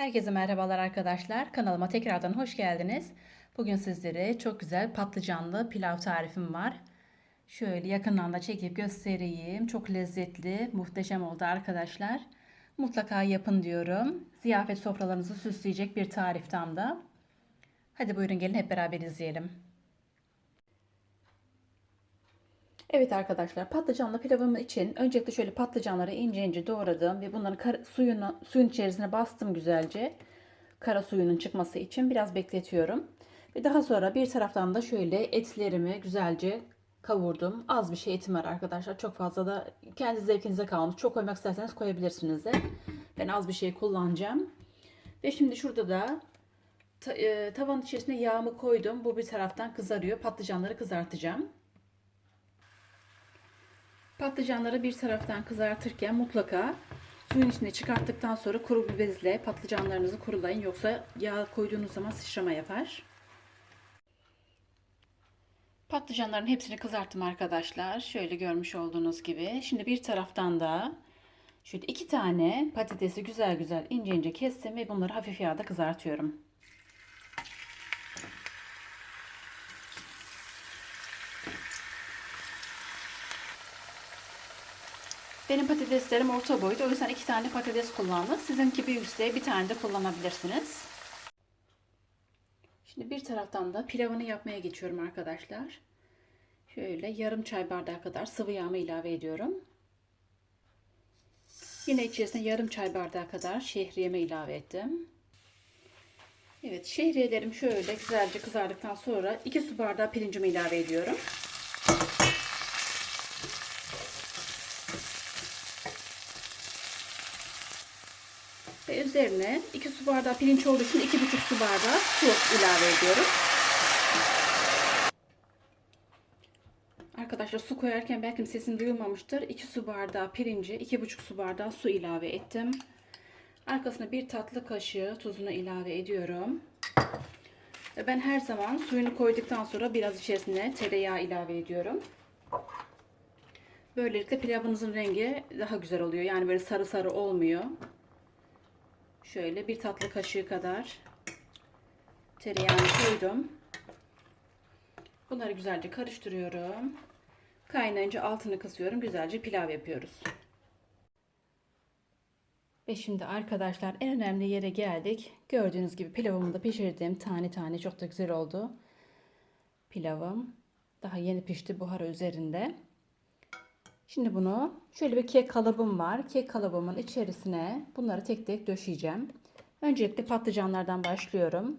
Herkese merhabalar arkadaşlar. Kanalıma tekrardan hoş geldiniz. Bugün sizlere çok güzel patlıcanlı pilav tarifim var. Şöyle yakından da çekip göstereyim. Çok lezzetli, muhteşem oldu arkadaşlar. Mutlaka yapın diyorum. Ziyafet sofralarınızı süsleyecek bir tarif tam da. Hadi buyurun gelin hep beraber izleyelim. Evet arkadaşlar patlıcanlı pilavım için öncelikle şöyle patlıcanları ince ince doğradım ve bunların kar- suyunu, suyun içerisine bastım güzelce. Kara suyunun çıkması için biraz bekletiyorum. Ve daha sonra bir taraftan da şöyle etlerimi güzelce kavurdum. Az bir şey etim var arkadaşlar. Çok fazla da kendi zevkinize kalmış. Çok koymak isterseniz koyabilirsiniz de. Ben az bir şey kullanacağım. Ve şimdi şurada da e, tavanın içerisine yağımı koydum. Bu bir taraftan kızarıyor. Patlıcanları kızartacağım. Patlıcanları bir taraftan kızartırken mutlaka suyun içine çıkarttıktan sonra kuru bir bezle patlıcanlarınızı kurulayın. Yoksa yağ koyduğunuz zaman sıçrama yapar. Patlıcanların hepsini kızarttım arkadaşlar. Şöyle görmüş olduğunuz gibi. Şimdi bir taraftan da şöyle iki tane patatesi güzel güzel ince ince kestim ve bunları hafif yağda kızartıyorum. Benim patateslerim orta boyda. O yüzden iki tane patates kullandım. Sizinki büyükse bir tane de kullanabilirsiniz. Şimdi bir taraftan da pilavını yapmaya geçiyorum arkadaşlar. Şöyle yarım çay bardağı kadar sıvı yağımı ilave ediyorum. Yine içerisine yarım çay bardağı kadar şehriyemi ilave ettim. Evet şehriyelerim şöyle güzelce kızardıktan sonra 2 su bardağı pirincimi ilave ediyorum. Üzerine 2 su bardağı pirinç olduğu için 2,5 su bardağı su ilave ediyorum. Arkadaşlar su koyarken belki sesim duyulmamıştır. 2 su bardağı pirinci, 2,5 su bardağı su ilave ettim. Arkasına bir tatlı kaşığı tuzunu ilave ediyorum. Ben her zaman suyunu koyduktan sonra biraz içerisine tereyağı ilave ediyorum. Böylelikle pilavınızın rengi daha güzel oluyor. Yani böyle sarı sarı olmuyor. Şöyle bir tatlı kaşığı kadar tereyağını koydum. Bunları güzelce karıştırıyorum. Kaynayınca altını kısıyorum. Güzelce pilav yapıyoruz. Ve şimdi arkadaşlar en önemli yere geldik. Gördüğünüz gibi pilavımı da pişirdim. Tane tane çok da güzel oldu. Pilavım daha yeni pişti buhar üzerinde. Şimdi bunu şöyle bir kek kalıbım var. Kek kalıbımın içerisine bunları tek tek döşeyeceğim. Öncelikle patlıcanlardan başlıyorum.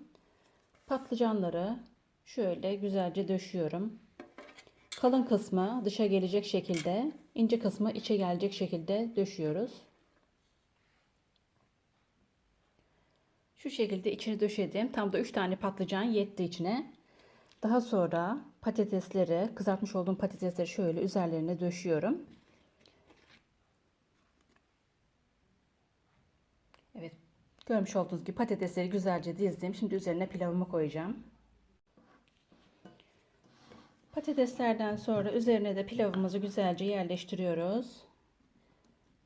Patlıcanları şöyle güzelce döşüyorum. Kalın kısmı dışa gelecek şekilde, ince kısmı içe gelecek şekilde döşüyoruz. Şu şekilde içine döşedim. Tam da 3 tane patlıcan yetti içine. Daha sonra patatesleri, kızartmış olduğum patatesleri şöyle üzerlerine döşüyorum. Evet, görmüş olduğunuz gibi patatesleri güzelce dizdim. Şimdi üzerine pilavımı koyacağım. Patateslerden sonra üzerine de pilavımızı güzelce yerleştiriyoruz.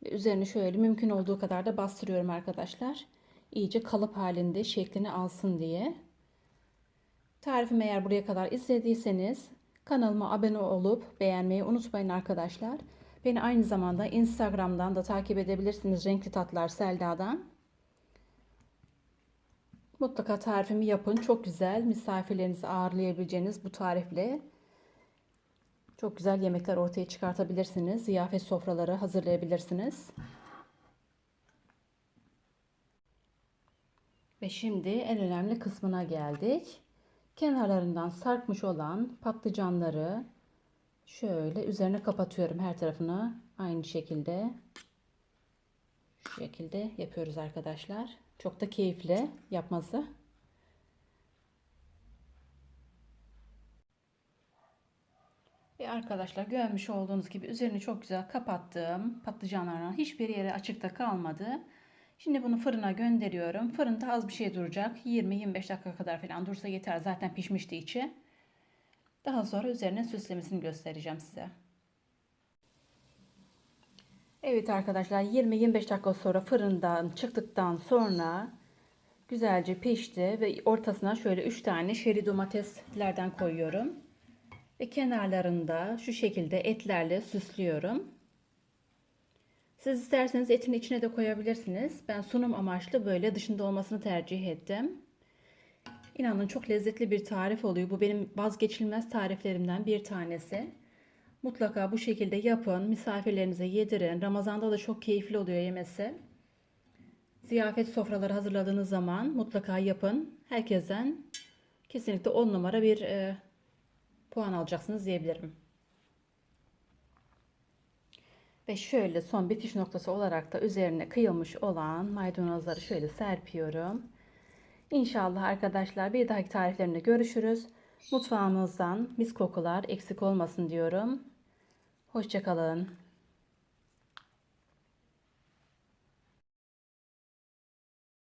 Ve üzerini şöyle mümkün olduğu kadar da bastırıyorum arkadaşlar. İyice kalıp halinde şeklini alsın diye. Tarifimi eğer buraya kadar izlediyseniz kanalıma abone olup beğenmeyi unutmayın arkadaşlar. Beni aynı zamanda Instagram'dan da takip edebilirsiniz Renkli Tatlar Selda'dan. Mutlaka tarifimi yapın. Çok güzel misafirlerinizi ağırlayabileceğiniz bu tarifle çok güzel yemekler ortaya çıkartabilirsiniz. Ziyafet sofraları hazırlayabilirsiniz. Ve şimdi en önemli kısmına geldik. Kenarlarından sarkmış olan patlıcanları şöyle üzerine kapatıyorum her tarafını aynı şekilde. Şu şekilde yapıyoruz arkadaşlar. Çok da keyifli yapması. Ve arkadaşlar görmüş olduğunuz gibi üzerini çok güzel kapattım. Patlıcanlarla hiçbir yere açıkta kalmadı. Şimdi bunu fırına gönderiyorum. Fırında az bir şey duracak. 20-25 dakika kadar falan dursa yeter. Zaten pişmişti içi. Daha sonra üzerine süslemesini göstereceğim size. Evet arkadaşlar 20-25 dakika sonra fırından çıktıktan sonra güzelce pişti ve ortasına şöyle 3 tane şeri domateslerden koyuyorum. Ve kenarlarında şu şekilde etlerle süslüyorum. Siz isterseniz etin içine de koyabilirsiniz. Ben sunum amaçlı böyle dışında olmasını tercih ettim. İnanın çok lezzetli bir tarif oluyor. Bu benim vazgeçilmez tariflerimden bir tanesi. Mutlaka bu şekilde yapın. Misafirlerinize yedirin. Ramazanda da çok keyifli oluyor yemesi. Ziyafet sofraları hazırladığınız zaman mutlaka yapın. Herkesten kesinlikle 10 numara bir e, puan alacaksınız diyebilirim. Ve şöyle son bitiş noktası olarak da üzerine kıyılmış olan maydanozları şöyle serpiyorum. İnşallah arkadaşlar bir dahaki tariflerimde görüşürüz. Mutfağımızdan mis kokular eksik olmasın diyorum. Hoşçakalın.